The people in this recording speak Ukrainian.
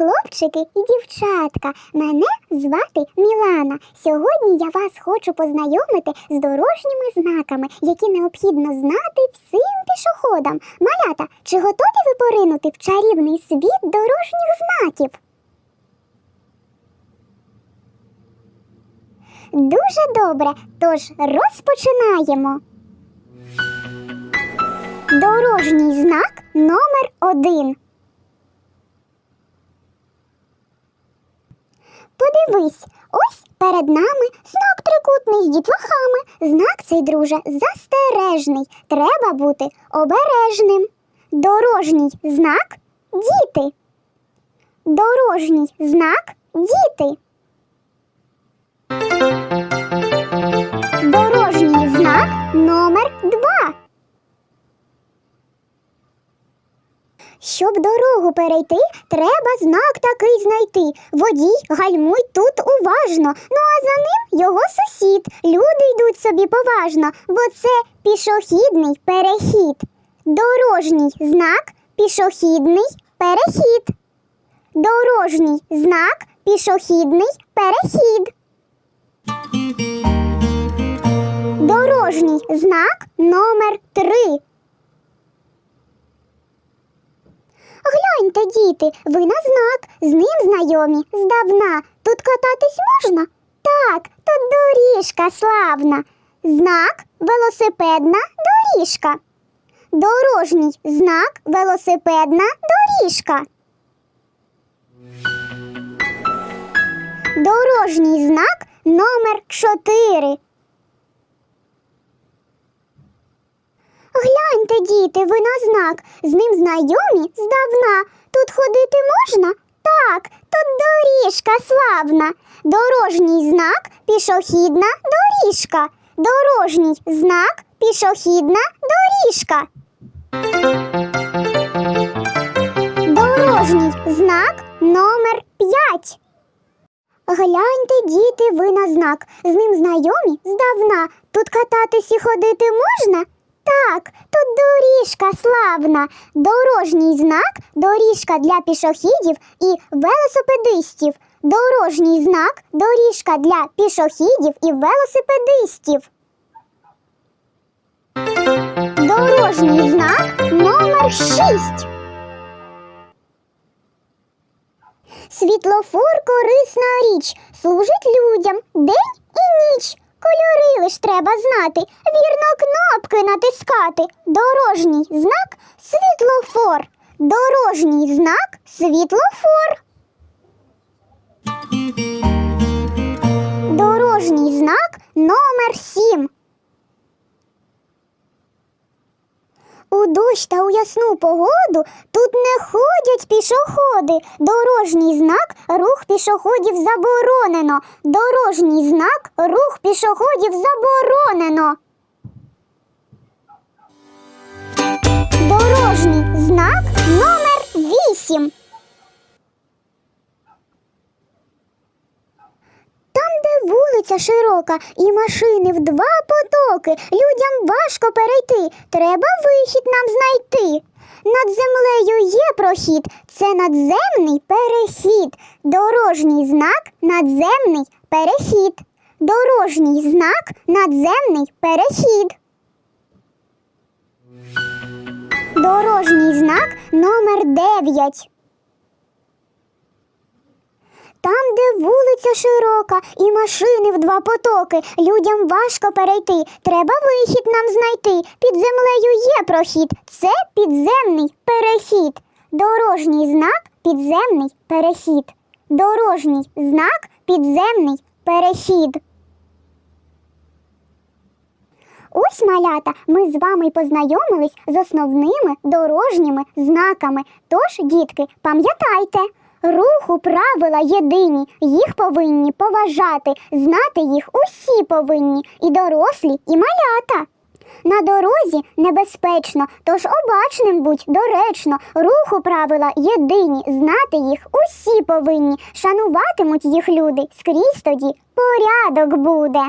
хлопчики і дівчатка. Мене звати Мілана. Сьогодні я вас хочу познайомити з дорожніми знаками, які необхідно знати всім пішоходам. Малята, чи готові ви поринути в чарівний світ дорожніх знаків? Дуже добре, тож розпочинаємо. Дорожній знак номер один. Подивись, ось перед нами знак трикутний з дітлахами. Знак цей, друже, застережний. Треба бути обережним. Дорожній знак діти. Дорожній знак діти. Щоб дорогу перейти, треба знак такий знайти. Водій, гальмуй тут уважно. Ну а за ним його сусід. Люди йдуть собі поважно, бо це пішохідний перехід. Дорожній знак пішохідний перехід. Дорожній знак пішохідний перехід. Дорожній знак номер три. Гляньте, діти, ви на знак, з ним знайомі здавна. Тут кататись можна? Так, тут доріжка славна. Знак велосипедна доріжка. Дорожній знак велосипедна доріжка. Дорожній знак номер 4. Гляньте, діти, ви на знак. З ним знайомі здавна. Тут ходити можна? Так, тут доріжка славна. Дорожній знак пішохідна доріжка. Дорожній знак пішохідна доріжка. Дорожній знак номер 5. Гляньте, діти, ви на знак. З ним знайомі здавна. Тут кататись і ходити можна? Так, тут доріжка славна. Дорожній знак доріжка для пішохідів і велосипедистів. Дорожній знак доріжка для пішохідів і велосипедистів. Дорожній знак номер 6. Світлофор корисна річ, служить людям день і ніч. Кольори лиш треба знати, вірно кнопки натискати. Дорожній знак світлофор. Дорожній знак світлофор. Дорожній знак номер 7. У дощ та у ясну погоду тут не ходять пішоходи. Дорожній знак рух пішоходів заборонено. Дорожній знак рух пішоходів заборонено. Дорожній знак номер 8. Там, де вулиця широка і машини в два потоки, людям важко перейти. Треба вихід нам знайти. Над землею є прохід, це надземний перехід. Дорожній знак надземний перехід. Дорожній знак надземний перехід. Дорожній знак номер 9. Там, де вулиця широка і машини в два потоки, людям важко перейти. Треба вихід нам знайти. Під землею є прохід. Це підземний перехід. Дорожній знак підземний перехід. Дорожній знак підземний перехід. Ось малята, ми з вами познайомились з основними дорожніми знаками. Тож, дітки, пам'ятайте, руху правила єдині, їх повинні поважати, знати їх усі повинні, і дорослі, і малята. На дорозі небезпечно, тож обачним будь доречно, руху правила єдині, знати їх усі повинні, шануватимуть їх люди, скрізь тоді порядок буде.